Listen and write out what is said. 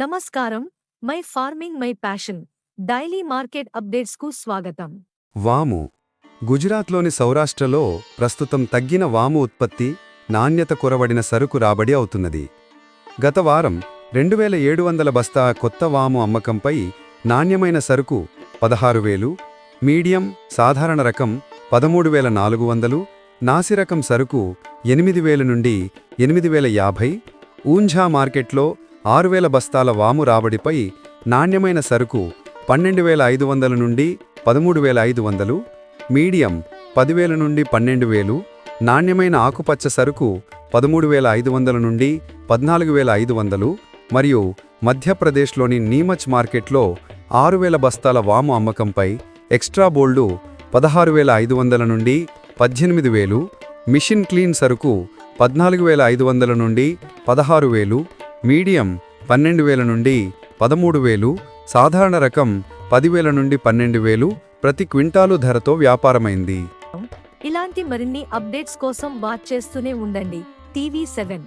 నమస్కారం. My farming my passion. Daily market అప్డేట్స్కు స్వాగతం. వాము. గుజరాత్లోని సౌరాష్ట్రలో ప్రస్తుతం తగ్గిన వాము ఉత్పత్తి నాణ్యత కొరవడిన సరుకు రాబడి అవుతున్నది. గత వారం రెండు వేల ఏడు వందల బస్తా కొత్త వాము అమ్మకంపై నాణ్యమైన సరుకు పదహారు వేలు మీడియం సాధారణ రకం పదమూడు వేల నాలుగు వందలు నాసిరకం సరుకు ఎనిమిది వేల నుండి ఎనిమిది వేల యాభై ఊంఝా మార్కెట్లో ఆరు వేల బస్తాల వాము రాబడిపై నాణ్యమైన సరుకు పన్నెండు వేల ఐదు వందల నుండి పదమూడు వేల ఐదు వందలు మీడియం పదివేల నుండి పన్నెండు వేలు నాణ్యమైన ఆకుపచ్చ సరుకు పదమూడు వేల ఐదు వందల నుండి పద్నాలుగు వేల ఐదు వందలు మరియు మధ్యప్రదేశ్లోని నీమచ్ మార్కెట్లో ఆరు వేల బస్తాల వాము అమ్మకంపై ఎక్స్ట్రా బోల్డు పదహారు వేల ఐదు వందల నుండి పద్దెనిమిది వేలు మిషన్ క్లీన్ సరుకు పద్నాలుగు వేల ఐదు వందల నుండి పదహారు వేలు మీడియం పన్నెండు వేల నుండి పదమూడు వేలు సాధారణ రకం పదివేల నుండి పన్నెండు వేలు ప్రతి క్వింటాలు ధరతో వ్యాపారమైంది. ఇలాంటి మరిన్ని అప్డేట్స్ కోసం వాచ్ చేస్తూనే ఉండండి. TV seven.